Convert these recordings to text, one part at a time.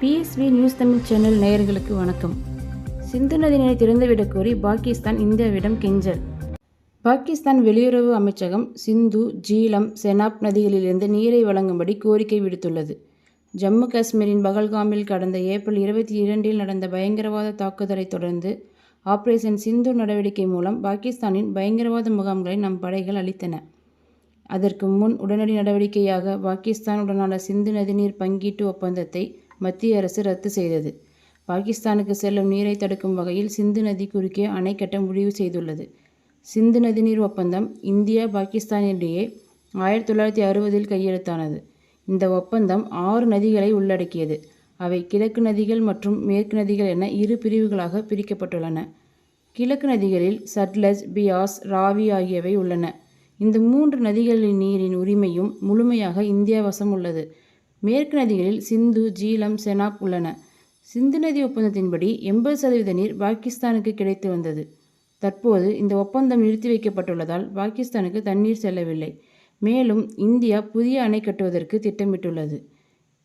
PSV news Tamil channel நேயர்களுக்கு வணக்கம். சிந்து நதி நீரை திறந்துவிடக் கோரி பாகிஸ்தான் இந்தியாவிடம் கெஞ்சல். பாகிஸ்தான் வெளியுறவு அமைச்சகம் சிந்து ஜீலம் செனாப் நதிகளிலிருந்து நீரை வழங்கும்படி கோரிக்கை விடுத்துள்ளது. ஜம்மு காஷ்மீரின் பகல்காமில் கடந்த ஏப்ரல் இருபத்தி இரண்டில் நடந்த பயங்கரவாத தாக்குதலைத் தொடர்ந்து ஆபரேஷன் சிந்து நடவடிக்கை மூலம் பாகிஸ்தானின் பயங்கரவாத முகாம்களை நம் படைகள் அளித்தன அதற்கு முன் உடனடி நடவடிக்கையாக பாகிஸ்தானுடனான சிந்து நதிநீர் பங்கீட்டு ஒப்பந்தத்தை மத்திய அரசு ரத்து செய்தது. பாகிஸ்தானுக்கு செல்லும் நீரை தடுக்கும் வகையில் சிந்து நதி குறுக்கே அணை கட்ட முடிவு செய்துள்ளது. சிந்து நதிநீர் ஒப்பந்தம் இந்தியா பாகிஸ்தானிடையே ஆயிரத்தி தொள்ளாயிரத்தி அறுபதில் கையெழுத்தானது. இந்த ஒப்பந்தம் ஆறு நதிகளை உள்ளடக்கியது. அவை கிழக்கு நதிகள் மற்றும் மேற்கு நதிகள் என இரு பிரிவுகளாக பிரிக்கப்பட்டுள்ளன. கிழக்கு நதிகளில் சட்லஜ் பியாஸ் ராவி ஆகியவை உள்ளன. இந்த மூன்று நதிகளின் நீரின் உரிமையும் முழுமையாக இந்தியா வசம் உள்ளது. மேற்கு நதிகளில் சிந்து ஜீலம் செனாப் உள்ளன. சிந்து நதி ஒப்பந்தத்தின்படி எண்பது சதவீத நீர் பாகிஸ்தானுக்கு கிடைத்து வந்தது. தற்போது இந்த ஒப்பந்தம் நிறுத்தி வைக்கப்பட்டுள்ளதால் பாகிஸ்தானுக்கு தண்ணீர் செல்லவில்லை. மேலும் இந்தியா புதிய அணை கட்டுவதற்கு திட்டமிட்டுள்ளது.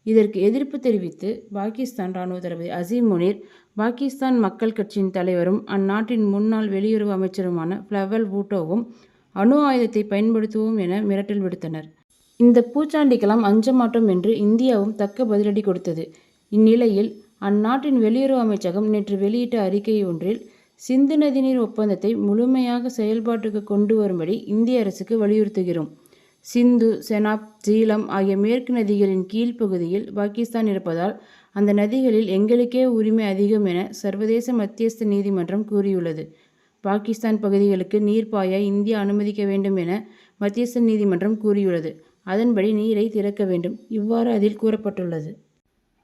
இதற்கு எதிர்ப்பு தெரிவித்து பாகிஸ்தான் ராணுவ தளபதி அசீம் முனீர் பாகிஸ்தான் மக்கள் கட்சியின் தலைவரும் அந்நாட்டின் முன்னாள் வெளியுறவு அமைச்சருமான ஃப்ளவல் பூட்டோவும் அணு ஆயுதத்தை பயன்படுத்துவோம் என மிரட்டல் விடுத்தனர். இந்த பூச்சாண்டிக்கெல்லாம் அஞ்ச மாட்டோம் என்று இந்தியாவும் தக்க பதிலடி கொடுத்தது. இந்நிலையில் அந்நாட்டின் வெளியுறவு அமைச்சகம் நேற்று வெளியிட்ட அறிக்கை ஒன்றில் சிந்து நதிநீர் ஒப்பந்தத்தை முழுமையாக செயல்பாட்டுக்கு கொண்டு வரும்படி இந்திய அரசுக்கு வலியுறுத்துகிறோம். சிந்து செனாப் ஜீலம் ஆகிய மேற்கு நதிகளின் கீழ்ப்பகுதியில் பாகிஸ்தான் இருப்பதால் அந்த நதிகளில் எங்களுக்கே உரிமை அதிகம் என சர்வதேச மத்தியஸ்த நீதிமன்றம் கூறியுள்ளது. பாகிஸ்தான் பகுதிகளுக்கு நீர் பாய இந்தியா அனுமதிக்க வேண்டும் என மத்தியஸ்த நீதிமன்றம் கூறியுள்ளது. அதன்படி நீரை திறக்க வேண்டும். இவ்வாறு அதில் கூறப்பட்டுள்ளது.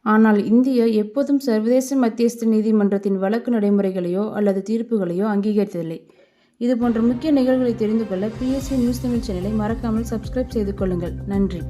ஆனால் இந்தியா எப்போதும் சர்வதேச மத்தியஸ்த நீதிமன்றத்தின் வழக்கு நடைமுறைகளையோ அல்லது தீர்ப்புகளையோ அங்கீகரித்ததில்லை. இது போன்ற முக்கிய நிகழ்வுகளை தெரிந்து கொள்ள பிஎஸ்சி நியூஸ் தமிழ் சேனலை மறக்காமல் சப்ஸ்கிரைப் செய்து கொள்ளுங்கள். நன்றி.